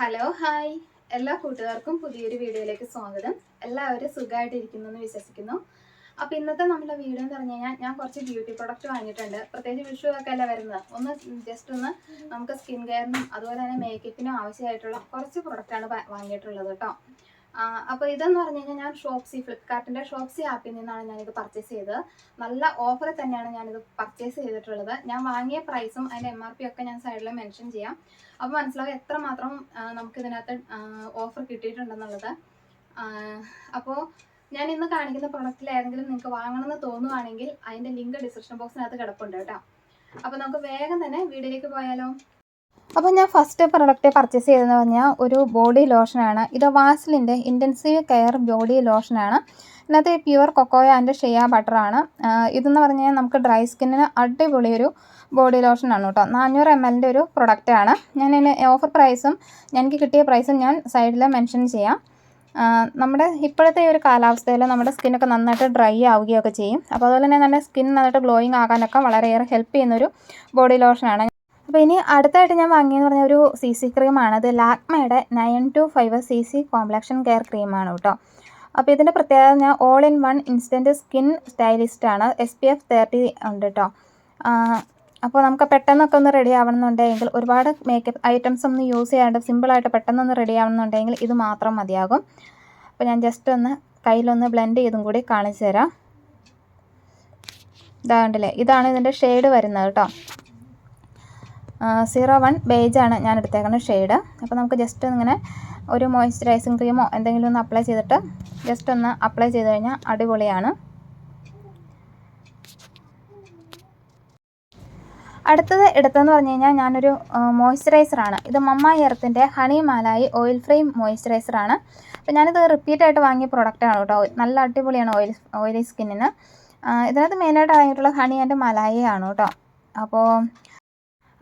Hello hi എല്ലാ കൂട്ടുകാർക്കും പുതിയൊരു വീഡിയോയിലേക്ക് സ്വാഗതം. എല്ലാവരും സുഖമായിട്ടിരിക്കുന്നു എന്ന് വിശ്വസിക്കുന്നു. അപ്പോൾ ഇന്നത്തെ നമ്മുടെ വീഡിയോ എന്ന് പറഞ്ഞു കഴിഞ്ഞാൽ ഞാൻ കുറച്ച് ബ്യൂട്ടി പ്രൊഡക്റ്റ് വാങ്ങിയിട്ടുണ്ട്. പ്രത്യേകിച്ച് വിഷു ഒക്കെ അല്ല വരുന്നത്? ഒന്ന് ജസ്റ്റ് ഒന്ന് നമുക്ക് സ്കിൻ കെയറിനും അതുപോലെ തന്നെ മേക്കപ്പിനും ആവശ്യമായിട്ടുള്ള കുറച്ച് പ്രൊഡക്റ്റാണ് വാങ്ങിയിട്ടുള്ളത് കേട്ടോ. അപ്പോൾ ഇതെന്ന് പറഞ്ഞു കഴിഞ്ഞാൽ ഞാൻ ഷോപ്സി ഫ്ലിപ്കാർട്ടിന്റെ ഷോപ്സി ആപ്പിൽ നിന്നാണ് ഞാനിത് പർച്ചേസ് ചെയ്തത്. നല്ല ഓഫറിൽ തന്നെയാണ് ഞാനിത് പർച്ചേസ് ചെയ്തിട്ടുള്ളത്. ഞാൻ വാങ്ങിയ പ്രൈസും അതിന്റെ എം ആർ പി ഒക്കെ ഞാൻ സൈഡിൽ മെൻഷൻ ചെയ്യാം. അപ്പോൾ മനസ്സിലാവും എത്രമാത്രം മാത്രം നമുക്ക് ഇതിനകത്ത് ഓഫർ കിട്ടിയിട്ടുണ്ടെന്നുള്ളത്. അപ്പോൾ ഞാൻ ഇന്ന് കാണിക്കുന്ന പ്രൊഡക്റ്റിൽ ഏതെങ്കിലും നിങ്ങൾക്ക് വാങ്ങണമെന്ന് തോന്നുവാണെങ്കിൽ അതിന്റെ ലിങ്ക് ഡിസ്ക്രിപ്ഷൻ ബോക്സിനകത്ത് കിടപ്പുണ്ട് കേട്ടോ. അപ്പോൾ നമുക്ക് വേഗം തന്നെ വീഡിയോയിലേക്ക് പോയാലോ? അപ്പോൾ ഞാൻ ഫസ്റ്റ് പ്രൊഡക്റ്റ് പർച്ചേസ് ചെയ്തതെന്ന് പറഞ്ഞാൽ ഒരു ബോഡി ലോഷനാണ് ഇത് വാസ്ലിന്റെ ഇന്റൻസീവ് കെയർ ബോഡി ലോഷനാണ് ഇതിനകത്ത് പ്യുവർ കൊക്കോയ ആൻഡ് ഷെയ ബട്ടറാണ് ഇതെന്ന് പറഞ്ഞു കഴിഞ്ഞാൽ നമുക്ക് ഡ്രൈ സ്കിന്നിന് അടിപൊളി ഒരു ബോഡി ലോഷനാണ് കേട്ടോ നാനൂറ് എം എല്ലിന്റെ ഒരു പ്രൊഡക്റ്റാണ് ഞാൻ ഇതിന് ഓഫർ പ്രൈസും എനിക്ക് കിട്ടിയ പ്രൈസും ഞാൻ സൈഡിൽ മെൻഷൻ ചെയ്യാം. നമ്മുടെ ഇപ്പോഴത്തെ ഒരു കാലാവസ്ഥയിൽ നമ്മുടെ സ്കിന്നൊക്കെ നന്നായിട്ട് ഡ്രൈ ആവുകയൊക്കെ ചെയ്യും. അപ്പോൾ അതുപോലെ തന്നെ നല്ല സ്കിൻ നന്നായിട്ട് ഗ്ലോയിങ് ആകാനൊക്കെ വളരെയേറെ ഹെൽപ്പ് ചെയ്യുന്നൊരു ബോഡി ലോഷനാണ് അപ്പോൾ ഇനി അടുത്തായിട്ട് ഞാൻ വാങ്ങിയെന്ന് പറഞ്ഞ ഒരു സി സി ക്രീമാണ് അത് ലാക്മയുടെ nine two five C C complexion care ക്രീമാണ് കേട്ടോ. അപ്പോൾ ഇതിന്റെ പ്രത്യേകത ഞാൻ all in one instant skin സ്റ്റൈലിസ്റ്റാണ് S P F thirty ഉണ്ട് കേട്ടോ. അപ്പോൾ നമുക്ക് പെട്ടെന്നൊക്കെ ഒന്ന് റെഡി ആവണമെന്നുണ്ടെങ്കിൽ ഒരുപാട് മേക്കപ്പ് ഐറ്റംസ് ഒന്നും യൂസ് ചെയ്യാണ്ട് സിമ്പിളായിട്ട് പെട്ടെന്നൊന്ന് റെഡി ആവണമെന്നുണ്ടെങ്കിൽ ഇത് മാത്രം മതിയാകും. അപ്പോൾ ഞാൻ ജസ്റ്റ് ഒന്ന് കയ്യിലൊന്ന് ബ്ലെൻഡ് ചെയ്തും കൂടി കാണിച്ചു തരാം. ഇതാണ്ടല്ലേ ഇതാണ് ഇതിന്റെ ഷെയ്ഡ് വരുന്നത് കേട്ടോ. സീറോ വൺ ബേജാണ് ഞാൻ എടുത്തേക്കുന്നത് ഷെയ്ഡ് അപ്പോൾ നമുക്ക് ജസ്റ്റ് ഇങ്ങനെ ഒരു മോയ്സ്ചറൈസിങ് ക്രീമോ എന്തെങ്കിലും ഒന്ന് അപ്ലൈ ചെയ്തിട്ട് ജസ്റ്റ് ഒന്ന് അപ്ലൈ ചെയ്ത് കഴിഞ്ഞാൽ അടിപൊളിയാണ്. അടുത്തത് എടുത്തതെന്ന് പറഞ്ഞു കഴിഞ്ഞാൽ ഞാനൊരു മോയ്സ്ചറൈസറാണ് ഇത് മമ്മ എർത്തിന്റെ ഹണി മാലായി ഓയിൽ ഫ്രീ മോയ്സ്ചറൈസറാണ് അപ്പോൾ ഞാനിത് റിപ്പീറ്റ് ആയിട്ട് വാങ്ങിയ പ്രൊഡക്റ്റാണ് കേട്ടോ. നല്ല അടിപൊളിയാണ് ഓയിൽ ഓയിലി സ്കിന്നിന് ഇതിനകത്ത് മെയിനായിട്ട് അടങ്ങിയിട്ടുള്ള ഹണി ആൻഡ് മലായി ആണ് കേട്ടോ. അപ്പോൾ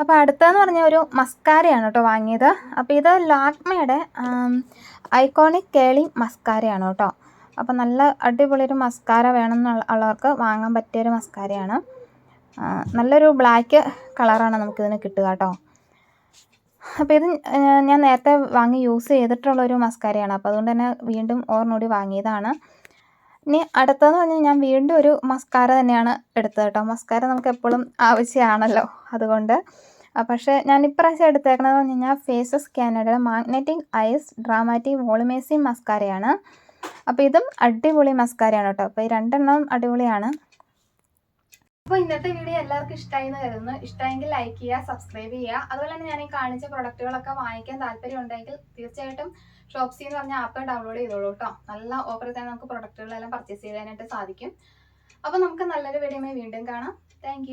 അപ്പോൾ അടുത്തതെന്ന് പറഞ്ഞാൽ ഒരു മസ്കാരയാണ് കേട്ടോ വാങ്ങിയത്. അപ്പോൾ ഇത് ലാക്മയുടെ ഐക്കോണിക് കേളി മസ്കാരയാണ് കേട്ടോ. അപ്പോൾ നല്ല അടിപൊളി ഒരു മസ്കാര വേണമെന്നുള്ള ഉള്ളവർക്ക് വാങ്ങാൻ പറ്റിയൊരു മസ്കാരയാണ് നല്ലൊരു ബ്ലാക്ക് കളറാണ് നമുക്കിതിന് കിട്ടുക കേട്ടോ. അപ്പോൾ ഇത് ഞാൻ നേരത്തെ വാങ്ങി യൂസ് ചെയ്തിട്ടുള്ളൊരു മസ്കാരയാണ് അപ്പോൾ അതുകൊണ്ട് തന്നെ വീണ്ടും ഓർമ്മൂടി വാങ്ങിയതാണ്. ഇനി അടുത്തതെന്ന് പറഞ്ഞാൽ ഞാൻ വീണ്ടും ഒരു മസ്കാര തന്നെയാണ് എടുത്തത് കേട്ടോ. മസ്കാര നമുക്ക് എപ്പോഴും ആവശ്യമാണല്ലോ അതുകൊണ്ട്. പക്ഷേ ഞാൻ ഇപ്രാവശ്യം എടുത്തേക്കണത് പറഞ്ഞു കഴിഞ്ഞാൽ ഫേസസ് കാനഡയുടെ മാഗ്നറ്റിക് ഐസ് ഡ്രാമാറ്റിക് വോളുമേസി മസ്കാരയാണ് അപ്പോൾ ഇതും അടിപൊളി മസ്കാരയാണ് കേട്ടോ. അപ്പോൾ ഈ രണ്ടെണ്ണം അടിപൊളിയാണ്. അപ്പോൾ ഇന്നത്തെ വീഡിയോ എല്ലാവർക്കും ഇഷ്ടമായി എന്ന് കരുതുന്നു. ഇഷ്ടമെങ്കിൽ ലൈക്ക് ചെയ്യുക സബ്സ്ക്രൈബ് ചെയ്യുക. അതുപോലെ തന്നെ ഞാൻ ഈ കാണിച്ച പ്രൊഡക്റ്റുകളൊക്കെ വാങ്ങിക്കാൻ താല്പര്യം ഉണ്ടെങ്കിൽ തീർച്ചയായിട്ടും ഷോപ്സി എന്ന് പറഞ്ഞ ആപ്പ് ഡൗൺലോഡ് ചെയ്തോളൂ കേട്ടോ നല്ല ഓഫറിൽ തന്നെ നമുക്ക് പ്രൊഡക്റ്റുകളെല്ലാം പർച്ചേസ് ചെയ്യാനായിട്ട് സാധിക്കും. അപ്പോൾ നമുക്ക് നല്ലൊരു വീഡിയോ വീണ്ടും കാണാം. താങ്ക്